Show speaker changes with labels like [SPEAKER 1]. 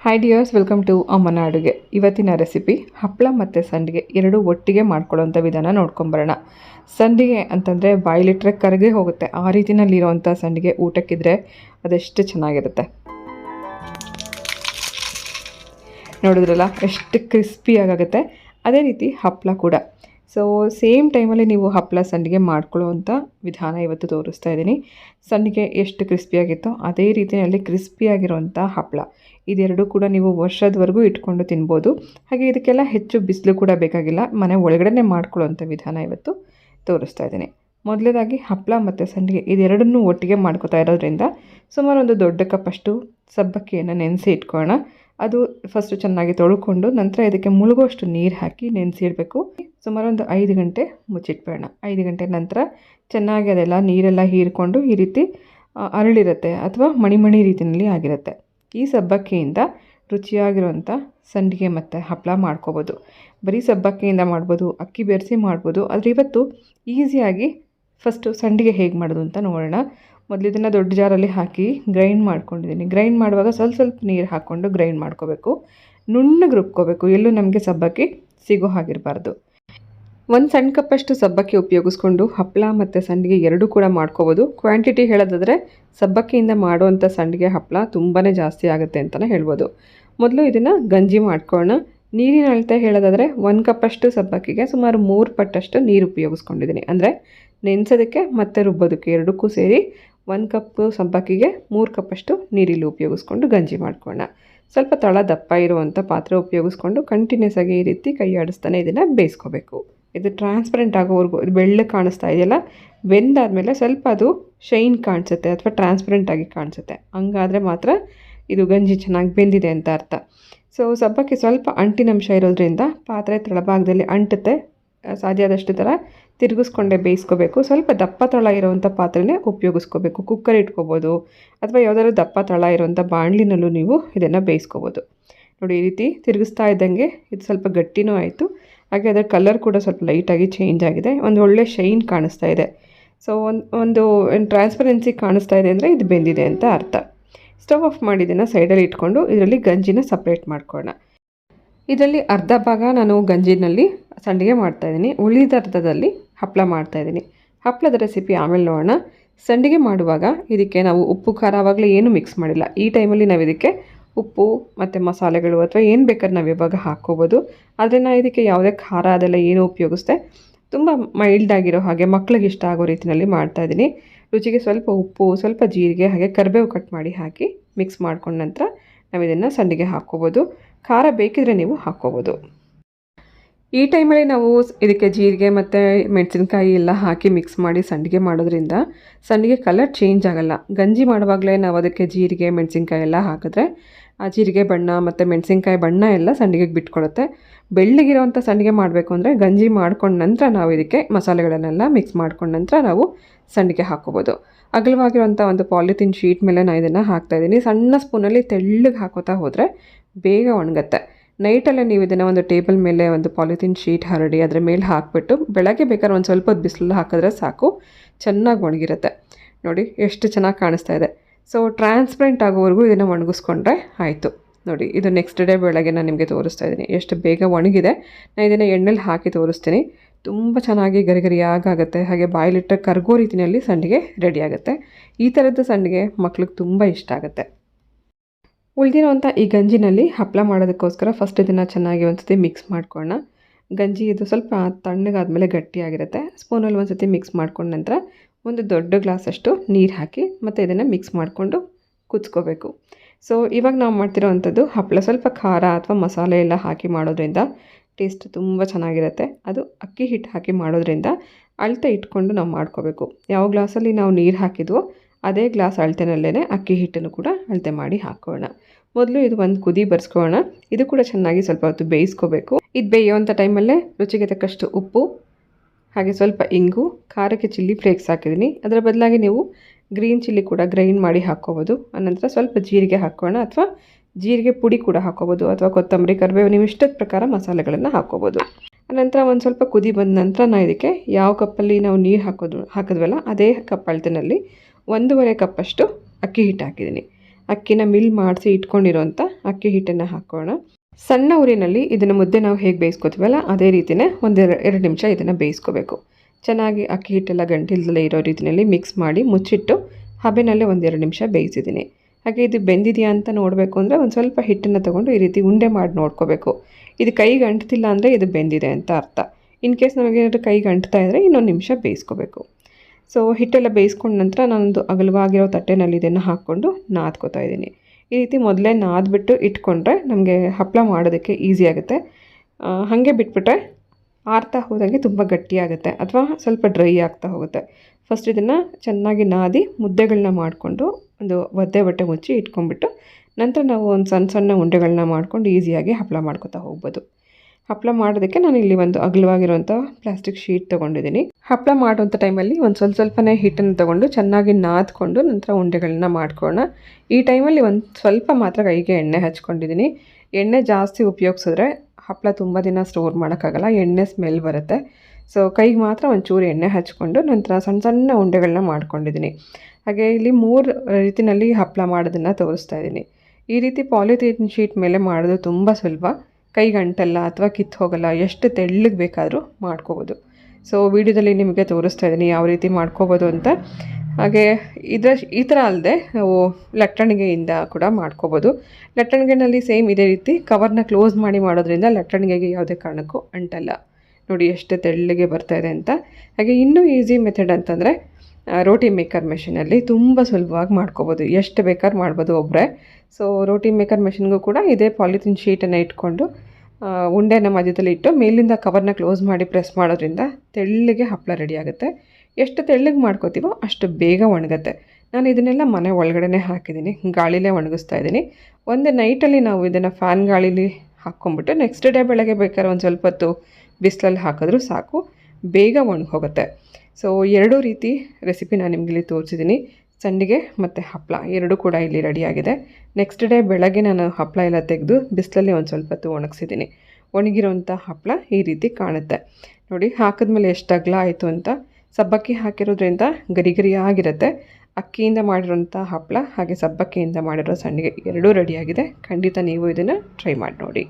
[SPEAKER 1] Hi dears welcome to ಅಮ್ಮನ ಅಡುಗೆ ಇವತ್ತಿನ ರೆಸಿಪಿ ಹಪ್ಪಳ ಮತ್ತು ಸಂಡಿಗೆ ಎರಡೂ ಒಟ್ಟಿಗೆ ಮಾಡ್ಕೊಳ್ಳೋಂಥ ವಿಧಾನ ನೋಡ್ಕೊಂಬರೋಣ ಸಂಡಿಗೆ ಅಂತಂದರೆ ಬಾಯಿಲಿಟ್ರೆ ಕರಗೇ ಹೋಗುತ್ತೆ ಆ ರೀತಿನಲ್ಲಿರೋವಂಥ ಸಂಡಿಗೆ ಊಟಕ್ಕಿದ್ರೆ ಅದೆಷ್ಟು ಚೆನ್ನಾಗಿರುತ್ತೆ ನೋಡಿದ್ರಲ್ಲ ಎಷ್ಟು ಕ್ರಿಸ್ಪಿಯಾಗುತ್ತೆ ಅದೇ ರೀತಿ ಹಪ್ಪಳ ಕೂಡ ಸೊ ಸೇಮ್ ಟೈಮಲ್ಲಿ ನೀವು ಹಪ್ಪಳ ಸಂಡಿಗೆ ಮಾಡ್ಕೊಳ್ಳೋವಂಥ ವಿಧಾನ ಇವತ್ತು ತೋರಿಸ್ತಾ ಇದ್ದೀನಿ. ಸಂಡಿಗೆ ಎಷ್ಟು ಕ್ರಿಸ್ಪಿಯಾಗಿತ್ತೋ ಅದೇ ರೀತಿಯಲ್ಲಿ ಕ್ರಿಸ್ಪಿಯಾಗಿರುವಂಥ ಹಪ್ಪಳ ಇದೆರಡೂ ಕೂಡ ನೀವು ವರ್ಷದವರೆಗೂ ಇಟ್ಕೊಂಡು ತಿನ್ಬೋದು. ಹಾಗೆ ಇದಕ್ಕೆಲ್ಲ ಹೆಚ್ಚು ಬಿಸಿಲು ಕೂಡ ಬೇಕಾಗಿಲ್ಲ. ಮನೆ ಒಳಗಡೆ ಮಾಡ್ಕೊಳ್ಳೋವಂಥ ವಿಧಾನ ಇವತ್ತು ತೋರಿಸ್ತಾ ಇದ್ದೀನಿ. ಮೊದಲೇದಾಗಿ ಹಪ್ಪಳ ಮತ್ತು ಸಂಡಿಗೆ ಇದೆರಡನ್ನೂ ಒಟ್ಟಿಗೆ ಮಾಡ್ಕೋತಾ ಇರೋದ್ರಿಂದ ಸುಮಾರು ಒಂದು ದೊಡ್ಡ ಕಪ್ಪಷ್ಟು ಸಬ್ಬಕ್ಕಿಯನ್ನು ನೆನೆಸಿ ಇಟ್ಕೊಳ್ಳೋಣ. ಅದು ಫಸ್ಟು ಚೆನ್ನಾಗಿ ತೊಳ್ಕೊಂಡು ನಂತರ ಇದಕ್ಕೆ ಮುಳುಗುವಷ್ಟು ನೀರು ಹಾಕಿ ನೆನೆಸಿಡಬೇಕು. ಸುಮಾರು ಒಂದು ಐದು ಗಂಟೆ ಮುಚ್ಚಿಟ್ಬೇಡ ಐದು ಗಂಟೆ ನಂತರ ಚೆನ್ನಾಗಿ ಅದೆಲ್ಲ ನೀರೆಲ್ಲ ಹೀರಿಕೊಂಡು ಈ ರೀತಿ ಅರಳಿರುತ್ತೆ ಅಥವಾ ಮಣಿಮಣಿ ರೀತಿಯಲ್ಲಿ ಆಗಿರುತ್ತೆ. ಈ ಸಬ್ಬಕ್ಕಿಯಿಂದ ರುಚಿಯಾಗಿರುವಂಥ ಸಂಡಿಗೆ ಮತ್ತು ಹಪ್ಪಳ ಮಾಡ್ಕೋಬೋದು. ಬರೀ ಸಬ್ಬಕ್ಕಿಯಿಂದ ಮಾಡ್ಬೋದು, ಅಕ್ಕಿ ಬೆರೆಸಿ ಮಾಡ್ಬೋದು. ಆದರೆ ಇವತ್ತು ಈಸಿಯಾಗಿ ಫಸ್ಟು ಸಂಡಿಗೆ ಹೇಗೆ ಮಾಡೋದು ಅಂತ ನೋಡೋಣ. ಮೊದಲು ಇದನ್ನು ದೊಡ್ಡ ಜಾರಲ್ಲಿ ಹಾಕಿ ಗ್ರೈಂಡ್ ಮಾಡ್ಕೊಂಡಿದ್ದೀನಿ. ಗ್ರೈಂಡ್ ಮಾಡುವಾಗ ಸ್ವಲ್ಪ ಸ್ವಲ್ಪ ನೀರು ಹಾಕ್ಕೊಂಡು ಗ್ರೈಂಡ್ ಮಾಡ್ಕೋಬೇಕು. ನುಣ್ಣಗೆ ರುಬ್ಕೋಬೇಕು. ಎಲ್ಲೂ ನಮಗೆ ಸಬ್ಬಕ್ಕಿ ಸಿಗೋ ಹಾಗಿರಬಾರ್ದು. ಒಂದು ಸಣ್ಣ ಕಪ್ಪಷ್ಟು ಸಬ್ಬಕ್ಕಿ ಉಪಯೋಗಿಸ್ಕೊಂಡು ಹಪ್ಪಳ ಮತ್ತು ಸಂಡಿಗೆ ಎರಡೂ ಕೂಡ ಮಾಡ್ಕೋಬೋದು. ಕ್ವಾಂಟಿಟಿ ಹೇಳೋದಾದರೆ ಸಬ್ಬಕ್ಕಿಯಿಂದ ಮಾಡುವಂಥ ಸಂಡಿಗೆ ಹಪ್ಪಳ ತುಂಬಾ ಜಾಸ್ತಿ ಆಗುತ್ತೆ ಅಂತಲೇ ಹೇಳ್ಬೋದು. ಮೊದಲು ಇದನ್ನು ಗಂಜಿ ಮಾಡ್ಕೊಳ್ಳೋಣ. ನೀರಿನ ಅಳತೆ ಹೇಳೋದಾದರೆ ಒಂದು ಕಪ್ಪಷ್ಟು ಸಬ್ಬಕ್ಕಿಗೆ ಸುಮಾರು ಮೂರು ಪಟ್ಟಷ್ಟು ನೀರು ಉಪಯೋಗಿಸ್ಕೊಂಡಿದ್ದೀನಿ. ಅಂದರೆ ನೆನೆಸೋದಕ್ಕೆ ಮತ್ತು ರುಬ್ಬೋದಕ್ಕೆ ಎರಡಕ್ಕೂ ಸೇರಿ ಒಂದು ಕಪ್ಪು ಸಬ್ಬಕ್ಕಿಗೆ ಮೂರು ಕಪ್ಪಷ್ಟು ನೀರಿಲ್ಲಿ ಉಪಯೋಗಿಸ್ಕೊಂಡು ಗಂಜಿ ಮಾಡ್ಕೊಳ್ಳೋಣ. ಸ್ವಲ್ಪ ತಳ ದಪ್ಪ ಇರುವಂಥ ಪಾತ್ರೆ ಉಪಯೋಗಿಸ್ಕೊಂಡು ಕಂಟಿನ್ಯೂಸ್ ಆಗಿ ಈ ರೀತಿ ಕೈ ಆಡಿಸ್ತಾನೆ ಇದನ್ನು ಬೇಯಿಸ್ಕೋಬೇಕು. ಇದು ಟ್ರಾನ್ಸ್ಪರೆಂಟ್ ಆಗೋವರೆಗೂ ಇದು ಬೆಳ್ಳಗೆ ಕಾಣಿಸ್ತಾ ಇದೆಯಲ್ಲ, ಬೆಂದಾದಮೇಲೆ ಸ್ವಲ್ಪ ಅದು ಶೈನ್ ಕಾಣಿಸುತ್ತೆ ಅಥವಾ ಟ್ರಾನ್ಸ್ಪರೆಂಟ್ ಆಗಿ ಕಾಣಿಸುತ್ತೆ. ಹಂಗಾದರೆ ಮಾತ್ರ ಇದು ಗಂಜಿ ಚೆನ್ನಾಗಿ ಬೆಂದಿದೆ ಅಂತ ಅರ್ಥ. ಸೊ ಸಬ್ಬಕ್ಕೆ ಸ್ವಲ್ಪ ಅಂಟಿನಂಶ ಇರೋದ್ರಿಂದ ಪಾತ್ರೆ ತಳಭಾಗದಲ್ಲಿ ಅಂಟುತ್ತೆ. ಸಾಧ್ಯ ಆದಷ್ಟು ಥರ ತಿರುಗಿಸ್ಕೊಂಡೆ ಬೇಯಿಸ್ಕೋಬೇಕು. ಸ್ವಲ್ಪ ದಪ್ಪ ತಳ ಇರೋವಂಥ ಪಾತ್ರೆನೇ ಉಪಯೋಗಿಸ್ಕೋಬೇಕು. ಕುಕ್ಕರ್ ಇಟ್ಕೋಬೋದು ಅಥವಾ ಯಾವುದಾದ್ರು ದಪ್ಪ ತಳ ಇರೋವಂಥ ಬಾಣಲಿನಲ್ಲೂ ನೀವು ಇದನ್ನು ಬೇಯಿಸ್ಕೋಬೋದು. ನೋಡಿ, ಈ ರೀತಿ ತಿರುಗಿಸ್ತಾ ಇದ್ದಂಗೆ ಇದು ಸ್ವಲ್ಪ ಗಟ್ಟಿನೂ ಆಯಿತು. ಹಾಗೆ ಅದರ ಕಲರ್ ಕೂಡ ಸ್ವಲ್ಪ ಲೈಟಾಗಿ ಚೇಂಜ್ ಆಗಿದೆ. ಒಂದು ಒಳ್ಳೆ ಶೈನ್ ಕಾಣಿಸ್ತಾ ಇದೆ. ಸೊ, ಒಂದು ಒಂದು ಟ್ರಾನ್ಸ್ಪರೆನ್ಸಿ ಕಾಣಿಸ್ತಾ ಇದೆ ಅಂದರೆ ಇದು ಬೆಂದಿದೆ ಅಂತ ಅರ್ಥ. ಸ್ಟವ್ ಆಫ್ ಮಾಡಿದ್ದನ್ನು ಸೈಡಲ್ಲಿ ಇಟ್ಕೊಂಡು ಇದರಲ್ಲಿ ಗಂಜಿನ ಸಪ್ರೇಟ್ ಮಾಡ್ಕೊಳ್ಳೋಣ. ಇದರಲ್ಲಿ ಅರ್ಧ ಭಾಗ ನಾನು ಗಂಜಿನಲ್ಲಿ ಸಂಡಿಗೆ ಮಾಡ್ತಾಯಿದ್ದೀನಿ ಉಳಿದ ಅರ್ಧದಲ್ಲಿ ಹಪ್ಪಳ ಮಾಡ್ತಾಯಿದ್ದೀನಿ ಹಪ್ಪಳದ ರೆಸಿಪಿ ಆಮೇಲೆ ನೋಡೋಣ. ಸಂಡಿಗೆ ಮಾಡುವಾಗ ಇದಕ್ಕೆ ನಾವು ಉಪ್ಪು, ಖಾರ ಆವಾಗಲೇ ಏನು ಮಿಕ್ಸ್ ಮಾಡಿಲ್ಲ. ಈ ಟೈಮಲ್ಲಿ ನಾವು ಇದಕ್ಕೆ ಉಪ್ಪು ಮತ್ತು ಮಸಾಲೆಗಳು ಅಥವಾ ಏನು ಬೇಕಾದ್ರೆ ನಾವು ಇವಾಗ ಹಾಕ್ಕೋಬೋದು. ಆದರೆ ನಾನು ಇದಕ್ಕೆ ಯಾವುದೇ ಖಾರ ಅದೆಲ್ಲ ಏನು ಉಪಯೋಗಿಸ್ದೆ. ತುಂಬ ಮೈಲ್ಡ್ ಆಗಿರೋ ಹಾಗೆ ಮಕ್ಳಿಗೆ ಇಷ್ಟ ಆಗೋ ರೀತಿಯಲ್ಲಿ ಮಾಡ್ತಾಯಿದ್ದೀನಿ ರುಚಿಗೆ ಸ್ವಲ್ಪ ಉಪ್ಪು, ಸ್ವಲ್ಪ ಜೀರಿಗೆ ಹಾಗೆ ಕರಿಬೇವು ಕಟ್ ಮಾಡಿ ಹಾಕಿ ಮಿಕ್ಸ್ ಮಾಡ್ಕೊಂಡ ನಂತರ ನಾವು ಇದನ್ನು ಸಂಡಿಗೆ ಹಾಕ್ಕೋಬೋದು. ಖಾರ ಬೇಕಿದ್ರೆ ನೀವು ಹಾಕ್ಕೋಬೋದು. ಈ ಟೈಮಲ್ಲಿ ನಾವು ಇದಕ್ಕೆ ಜೀರಿಗೆ ಮತ್ತು ಮೆಣಸಿನ್ಕಾಯಿ ಎಲ್ಲ ಹಾಕಿ ಮಿಕ್ಸ್ ಮಾಡಿ ಸಂಡಿಗೆ ಮಾಡೋದ್ರಿಂದ ಸಂಡಿಗೆ ಕಲರ್ ಚೇಂಜ್ ಆಗೋಲ್ಲ. ಗಂಜಿ ಮಾಡುವಾಗಲೇ ನಾವು ಅದಕ್ಕೆ ಜೀರಿಗೆ, ಮೆಣಸಿನ್ಕಾಯಿ ಎಲ್ಲ ಹಾಕಿದ್ರೆ ಆ ಜೀರಿಗೆ ಬಣ್ಣ ಮತ್ತು ಮೆಣಸಿನ್ಕಾಯಿ ಬಣ್ಣ ಎಲ್ಲ ಸಂಡಿಗೆಗೆ ಬಿಟ್ಕೊಡುತ್ತೆ. ಬೆಳ್ಳಗಿರೋವಂಥ ಸಂಡಿಗೆ ಮಾಡಬೇಕು ಅಂದರೆ ಗಂಜಿ ಮಾಡ್ಕೊಂಡ ನಂತರ ನಾವು ಇದಕ್ಕೆ ಮಸಾಲೆಗಳನ್ನೆಲ್ಲ ಮಿಕ್ಸ್ ಮಾಡ್ಕೊಂಡ ನಂತರ ನಾವು ಸಂಡಿಗೆ ಹಾಕ್ಕೋಬೋದು ಅಗಲವಾಗಿರುವಂಥ ಒಂದು ಪಾಲಿಥಿನ್ ಶೀಟ್ ಮೇಲೆ ನಾನು ಇದನ್ನು ಹಾಕ್ತಾಯಿದ್ದೀನಿ ಸಣ್ಣ ಸ್ಪೂನಲ್ಲಿ ತೆಳ್ಳಗೆ ಹಾಕೋತಾ ಹೋದರೆ ಬೇಗ ಒಣಗತ್ತೆ. ನೈಟಲ್ಲೇ ನೀವು ಇದನ್ನು ಒಂದು ಟೇಬಲ್ ಮೇಲೆ ಒಂದು ಪಾಲಿಥಿನ್ ಶೀಟ್ ಹರಡಿ ಅದರ ಮೇಲೆ ಹಾಕಿಬಿಟ್ಟು ಬೆಳಗ್ಗೆ ಬೇಕಾದ್ರೆ ಒಂದು ಸ್ವಲ್ಪ ಹೊತ್ತು ಬಿಸಿಲು ಹಾಕಿದ್ರೆ ಸಾಕು, ಚೆನ್ನಾಗಿ ಒಣಗಿರುತ್ತೆ. ನೋಡಿ, ಎಷ್ಟು ಚೆನ್ನಾಗಿ ಕಾಣಿಸ್ತಾ ಇದೆ. ಸೊ ಟ್ರಾನ್ಸ್ಪರೆಂಟ್ ಆಗೋವರೆಗೂ ಇದನ್ನು ಒಣಗಿಸ್ಕೊಂಡ್ರೆ ಆಯಿತು. ನೋಡಿ, ಇದು ನೆಕ್ಸ್ಟ್ ಡೇ ಬೆಳಗ್ಗೆ ನಾನು ನಿಮಗೆ ತೋರಿಸ್ತಾ ಇದ್ದೀನಿ. ಎಷ್ಟು ಬೇಗ ಒಣಗಿದೆ. ನಾನು ಇದನ್ನು ಎಣ್ಣೆಲಿ ಹಾಕಿ ತೋರಿಸ್ತೀನಿ. ತುಂಬ ಚೆನ್ನಾಗಿ ಗರಿಗರಿಯಾಗುತ್ತೆ ಹಾಗೆ ಬಾಯಿಲಿಟ್ಟರೆ ಕರ್ಗೋ ರೀತಿಯಲ್ಲಿ ಸಂಡಿಗೆ ರೆಡಿ ಆಗುತ್ತೆ. ಈ ಥರದ್ದು ಸಂಡಿಗೆ ಮಕ್ಳಿಗೆ ತುಂಬ ಇಷ್ಟ ಆಗುತ್ತೆ. ಉಳಿದಿರೋವಂಥ ಈ ಗಂಜಿನಲ್ಲಿ ಹಪ್ಪಳ ಮಾಡೋದಕ್ಕೋಸ್ಕರ ಫಸ್ಟ್ ಇದನ್ನು ಚೆನ್ನಾಗಿ ಒಂದು ಸತಿ ಮಿಕ್ಸ್ ಮಾಡ್ಕೊಳ್ಳೋಣ. ಗಂಜಿ ಇದು ಸ್ವಲ್ಪ ತಣ್ಣಗಾದಮೇಲೆ ಗಟ್ಟಿಯಾಗಿರುತ್ತೆ. ಸ್ಪೂನಲ್ಲಿ ಒಂದು ಸತಿ ಮಿಕ್ಸ್ ಮಾಡ್ಕೊಂಡ ನಂತರ ಒಂದು ದೊಡ್ಡ ಗ್ಲಾಸಷ್ಟು ನೀರು ಹಾಕಿ ಮತ್ತು ಇದನ್ನು ಮಿಕ್ಸ್ ಮಾಡಿಕೊಂಡು ಕುದಿಸ್ಕೋಬೇಕು. ಸೊ ಇವಾಗ ನಾವು ಮಾಡ್ತಿರೋ ಅಂಥದ್ದು ಹಪ್ಪಳ ಸ್ವಲ್ಪ ಖಾರ ಅಥವಾ ಮಸಾಲೆ ಎಲ್ಲ ಹಾಕಿ ಮಾಡೋದ್ರಿಂದ ಟೇಸ್ಟ್ ತುಂಬ ಚೆನ್ನಾಗಿರುತ್ತೆ. ಅದು ಅಕ್ಕಿ ಹಿಟ್ಟು ಹಾಕಿ ಮಾಡೋದ್ರಿಂದ ಅಳತೆ ಇಟ್ಕೊಂಡು ನಾವು ಮಾಡ್ಕೋಬೇಕು. ಯಾವ ಗ್ಲಾಸಲ್ಲಿ ನಾವು ನೀರು ಹಾಕಿದ್ವೋ ಅದೇ ಗ್ಲಾಸ್ ಅಳತೆನಲ್ಲೇ ಅಕ್ಕಿ ಹಿಟ್ಟನ್ನು ಕೂಡ ಅಳತೆ ಮಾಡಿ ಹಾಕೋಣ. ಮೊದಲು ಇದು ಒಂದು ಕುದಿ ಬರ್ಸ್ಕೊಳ್ಳೋಣ. ಇದು ಕೂಡ ಚೆನ್ನಾಗಿ ಸ್ವಲ್ಪ ಹೊತ್ತು ಬೇಯಿಸ್ಕೋಬೇಕು. ಇದು ಬೇಯುವಂಥ ಟೈಮಲ್ಲೇ ರುಚಿಗೆ ತಕ್ಕಷ್ಟು ಉಪ್ಪು, ಹಾಗೆ ಸ್ವಲ್ಪ ಇಂಗು, ಖಾರಕ್ಕೆ ಚಿಲ್ಲಿ ಫ್ಲೇಕ್ಸ್ ಹಾಕಿದ್ದೀನಿ. ಅದರ ಬದಲಾಗಿ ನೀವು ಗ್ರೀನ್ ಚಿಲ್ಲಿ ಕೂಡ ಗ್ರೈಂಡ್ ಮಾಡಿ ಹಾಕ್ಕೋಬೋದು. ಆನಂತರ ಸ್ವಲ್ಪ ಜೀರಿಗೆ ಹಾಕೋಣ ಅಥವಾ ಜೀರಿಗೆ ಪುಡಿ ಕೂಡ ಹಾಕೋಬೋದು ಅಥವಾ ಕೊತ್ತಂಬರಿ, ಕರಿಬೇವು, ನೀವು ಇಷ್ಟದ ಪ್ರಕಾರ ಮಸಾಲೆಗಳನ್ನು ಹಾಕ್ಕೋಬೋದು. ಆನಂತರ ಒಂದು ಸ್ವಲ್ಪ ಕುದಿ ಬಂದ ನಂತರ ನಾನು ಇದಕ್ಕೆ ಯಾವ ಕಪ್ಪಲ್ಲಿ ನಾವು ನೀರು ಹಾಕೋದು, ಹಾಕಿದ್ವಲ್ಲ, ಅದೇ ಕಪ್ ಅಳತೆನಲ್ಲಿ ಒಂದೂವರೆ ಕಪ್ಪಷ್ಟು ಅಕ್ಕಿ ಹಿಟ್ಟು ಹಾಕಿದ್ದೀನಿ. ಅಕ್ಕಿನ ಮಿಲ್ ಮಾಡಿಸಿ ಇಟ್ಕೊಂಡಿರೋಂಥ ಅಕ್ಕಿ ಹಿಟ್ಟನ್ನು ಹಾಕೋಣ. ಸಣ್ಣ ಊರಿನಲ್ಲಿ ಇದನ್ನು ಮುದ್ದೆ ನಾವು ಹೇಗೆ ಬೇಯಿಸ್ಕೋತೀವಲ್ಲ, ಅದೇ ರೀತಿಯೇ ಒಂದೆರಡು ಎರಡು ನಿಮಿಷ ಇದನ್ನು ಬೇಯಿಸ್ಕೋಬೇಕು. ಚೆನ್ನಾಗಿ ಅಕ್ಕಿ ಹಿಟ್ಟೆಲ್ಲ ಗಂಟಿಲ್ದಲ್ಲೇ ಇರೋ ರೀತಿಯಲ್ಲಿ ಮಿಕ್ಸ್ ಮಾಡಿ ಮುಚ್ಚಿಟ್ಟು ಹಬೆನಲ್ಲೇ ಒಂದೆರಡು ನಿಮಿಷ ಬೇಯಿಸಿದ್ದೀನಿ. ಹಾಗೆ ಇದು ಬೆಂದಿದೆಯಾ ಅಂತ ನೋಡಬೇಕು ಅಂದರೆ ಒಂದು ಸ್ವಲ್ಪ ಹಿಟ್ಟನ್ನು ತೊಗೊಂಡು ಈ ರೀತಿ ಉಂಡೆ ಮಾಡಿ ನೋಡ್ಕೋಬೇಕು. ಇದು ಕೈಗೆ ಅಂಟ್ತಿಲ್ಲ ಅಂದರೆ ಇದು ಬೆಂದಿದೆ ಅಂತ ಅರ್ಥ. ಇನ್ ಕೇಸ್ ನಮಗೇನಾದರೂ ಕೈಗೆ ಅಂಟ್ತಾ ಇದ್ದರೆ ಇನ್ನೊಂದು ನಿಮಿಷ ಬೇಯಿಸ್ಕೋಬೇಕು. ಸೊ ಹಿಟ್ಟೆಲ್ಲ ಬೇಯಿಸ್ಕೊಂಡ ನಂತರ ನಾನೊಂದು ಅಗಲವಾಗಿರೋ ತಟ್ಟೆನಲ್ಲಿ ಇದನ್ನು ಹಾಕ್ಕೊಂಡು ನಾದ್ಕೋತಾ ಇದ್ದೀನಿ. ಈ ರೀತಿ ಮೊದಲೇ ನಾದ್ಬಿಟ್ಟು ಇಟ್ಕೊಂಡ್ರೆ ನಮಗೆ ಹಪ್ಪಳ ಮಾಡೋದಕ್ಕೆ ಈಸಿ ಆಗುತ್ತೆ. ಹಾಗೆ ಬಿಟ್ಬಿಟ್ರೆ ಆರ್ತಾ ಹೋದಂಗೆ ತುಂಬ ಗಟ್ಟಿಯಾಗುತ್ತೆ ಅಥವಾ ಸ್ವಲ್ಪ ಡ್ರೈ ಆಗ್ತಾ ಹೋಗುತ್ತೆ. ಫಸ್ಟ್ ಇದನ್ನು ಚೆನ್ನಾಗಿ ನಾದಿ ಮುದ್ದೆಗಳನ್ನ ಮಾಡಿಕೊಂಡು ಒಂದು ಒದ್ದೆ ಬಟ್ಟೆ ಮುಚ್ಚಿ ಇಟ್ಕೊಂಡ್ಬಿಟ್ಟು ನಂತರ ನಾವು ಒಂದು ಸಣ್ಣ ಸಣ್ಣ ಉಂಡೆಗಳನ್ನ ಮಾಡ್ಕೊಂಡು ಈಸಿಯಾಗಿ ಹಪ್ಪಳ ಮಾಡ್ಕೊತಾ ಹೋಗ್ಬೋದು. ಹಪ್ಪಳ ಮಾಡೋದಕ್ಕೆ ನಾನು ಇಲ್ಲಿ ಒಂದು ಅಗಲವಾಗಿರುವಂಥ ಪ್ಲಾಸ್ಟಿಕ್ ಶೀಟ್ ತೊಗೊಂಡಿದ್ದೀನಿ. ಹಪ್ಪಳ ಮಾಡುವಂಥ ಟೈಮಲ್ಲಿ ಒಂದು ಸ್ವಲ್ಪ ಸ್ವಲ್ಪನೇ ಹಿಟ್ಟನ್ನು ತೊಗೊಂಡು ಚೆನ್ನಾಗಿ ನಾದ್ಕೊಂಡು ನಂತರ ಉಂಡೆಗಳನ್ನ ಮಾಡ್ಕೊಳ್ಳೋಣ. ಈ ಟೈಮಲ್ಲಿ ಒಂದು ಸ್ವಲ್ಪ ಮಾತ್ರ ಕೈಗೆ ಎಣ್ಣೆ ಹಚ್ಕೊಂಡಿದ್ದೀನಿ. ಎಣ್ಣೆ ಜಾಸ್ತಿ ಉಪಯೋಗಿಸಿದ್ರೆ ಹಪ್ಪಳ ತುಂಬ ದಿನ ಸ್ಟೋರ್ ಮಾಡೋಕ್ಕಾಗಲ್ಲ, ಎಣ್ಣೆ ಸ್ಮೆಲ್ ಬರುತ್ತೆ. ಸೊ ಕೈಗೆ ಮಾತ್ರ ಒಂಚೂರು ಎಣ್ಣೆ ಹಚ್ಕೊಂಡು ನಂತರ ಸಣ್ಣ ಸಣ್ಣ ಉಂಡೆಗಳನ್ನ ಮಾಡ್ಕೊಂಡಿದ್ದೀನಿ. ಹಾಗೆ ಇಲ್ಲಿ ಮೂರು ರೀತಿಯಲ್ಲಿ ಹಪ್ಪಳ ಮಾಡೋದನ್ನು ತೋರಿಸ್ತಾ ಇದ್ದೀನಿ. ಈ ರೀತಿ ಪಾಲಿಥೀನ್ ಶೀಟ್ ಮೇಲೆ ಮಾಡೋದು ತುಂಬ ಸುಲಭ. ಕೈಗೆ ಅಂಟಲ್ಲ ಅಥವಾ ಕಿತ್ತು ಹೋಗಲ್ಲ, ಎಷ್ಟು ತೆಳ್ಳಗೆ ಬೇಕಾದರೂ ಮಾಡ್ಕೋಬೋದು. ಸೊ ವಿಡಿಯೋದಲ್ಲಿ ನಿಮಗೆ ತೋರಿಸ್ತಾ ಇದ್ದೀನಿ ಯಾವ ರೀತಿ ಮಾಡ್ಕೋಬೋದು ಅಂತ. ಹಾಗೆ ಇದರ, ಈ ಥರ ಅಲ್ಲದೆ ನಾವು ಲಟ್ಟಣಿಗೆಯಿಂದ ಕೂಡ ಮಾಡ್ಕೋಬೋದು. ಲಟ್ಟಣಿಗೆನಲ್ಲಿ ಸೇಮ್ ಇದೇ ರೀತಿ ಕವರ್ನ ಕ್ಲೋಸ್ ಮಾಡಿ ಮಾಡೋದ್ರಿಂದ ಲಟ್ಟಣಿಗೆಗೆ ಯಾವುದೇ ಕಾರಣಕ್ಕೂ ಅಂಟಲ್ಲ. ನೋಡಿ, ಎಷ್ಟು ತೆಳ್ಳಗೆ ಬರ್ತಾ ಇದೆ ಅಂತ. ಹಾಗೆ ಇನ್ನೂ ಈಸಿ ಮೆಥಡ್ ಅಂತಂದರೆ ರೋಟಿ ಮೇಕರ್ ಮೆಷಿನಲ್ಲಿ ತುಂಬ ಸುಲಭವಾಗಿ ಮಾಡ್ಕೋಬೋದು. ಎಷ್ಟು ಬೇಕಾದ್ರೂ ಮಾಡ್ಬೋದು ಒಬ್ಬರೇ ಸೊ ರೋಟಿ ಮೇಕರ್ ಮೆಷಿನ್ಗೂ ಕೂಡ ಇದೇ ಪಾಲಿಥಿನ್ ಶೀಟನ್ನು ಇಟ್ಕೊಂಡು ಉಂಡೆನ ಮಧ್ಯದಲ್ಲಿ ಇಟ್ಟು ಮೇಲಿಂದ ಕವರ್ನ ಕ್ಲೋಸ್ ಮಾಡಿ ಪ್ರೆಸ್ ಮಾಡೋದ್ರಿಂದ ತೆಳ್ಳಗೆ ಹಪ್ಪಳ ರೆಡಿ ಆಗುತ್ತೆ. ಎಷ್ಟು ತೆಳ್ಳಗೆ ಮಾಡ್ಕೋತೀವೋ ಅಷ್ಟು ಬೇಗ ಒಣಗುತ್ತೆ. ನಾನು ಇದನ್ನೆಲ್ಲ ಮನೆ ಒಳಗಡೆ ಹಾಕಿದ್ದೀನಿ. ಗಾಳಿಲೇ ಒಣಗಿಸ್ತಾ ಇದ್ದೀನಿ. ಒಂದು ನೈಟಲ್ಲಿ ನಾವು ಇದನ್ನು ಫ್ಯಾನ್ ಗಾಳಿಲಿ ಹಾಕ್ಕೊಂಬಿಟ್ಟು ನೆಕ್ಸ್ಟ್ ಡೇ ಬೆಳಗ್ಗೆ ಬೇಕಾದ್ರೆ ಒಂದು ಸ್ವಲ್ಪ ಹೊತ್ತು ಬಿಸಿಲಲ್ಲಿ ಹಾಕಿದ್ರೂ ಸಾಕು. ಬೇಗ ಒಣಗೋಗುತ್ತೆ ಸೊ ಎರಡೂ ರೀತಿ ರೆಸಿಪಿ ನಾನು ನಿಮಗೆ ಇಲ್ಲಿ ತೋರಿಸಿದ್ದೀನಿ ಸಂಡಿಗೆ ಮತ್ತು ಹಪ್ಪಳ ಎರಡೂ ಕೂಡ ಇಲ್ಲಿ ರೆಡಿಯಾಗಿದೆ ನೆಕ್ಸ್ಟ್ ಡೇ ಬೆಳಗ್ಗೆ ನಾನು ಹಪ್ಪಳ ಎಲ್ಲ ತೆಗೆದು ಬಿಸಿಲಲ್ಲಿ ಒಂದು ಸ್ವಲ್ಪ ಹೊತ್ತು ಒಣಗಿಸಿದ್ದೀನಿ ಒಣಗಿರೋಂಥ ಹಪ್ಪಳ ಈ ರೀತಿ ಕಾಣುತ್ತೆ. ನೋಡಿ, ಹಾಕಿದ್ಮೇಲೆ ಎಷ್ಟು ಅಗಲ ಆಯಿತು ಅಂತ. ಸಬ್ಬಕ್ಕಿ ಹಾಕಿರೋದ್ರಿಂದ ಗರಿ ಗರಿಯಾಗಿರುತ್ತೆ ಅಕ್ಕಿಯಿಂದ ಮಾಡಿರೋಂಥ ಹಪ್ಪಳ ಹಾಗೆ ಸಬ್ಬಕ್ಕಿಯಿಂದ ಮಾಡಿರೋ ಸಂಡಿಗೆ ಎರಡೂ ರೆಡಿಯಾಗಿದೆ ಖಂಡಿತ ನೀವು ಇದನ್ನು ಟ್ರೈ ಮಾಡಿ ನೋಡಿ.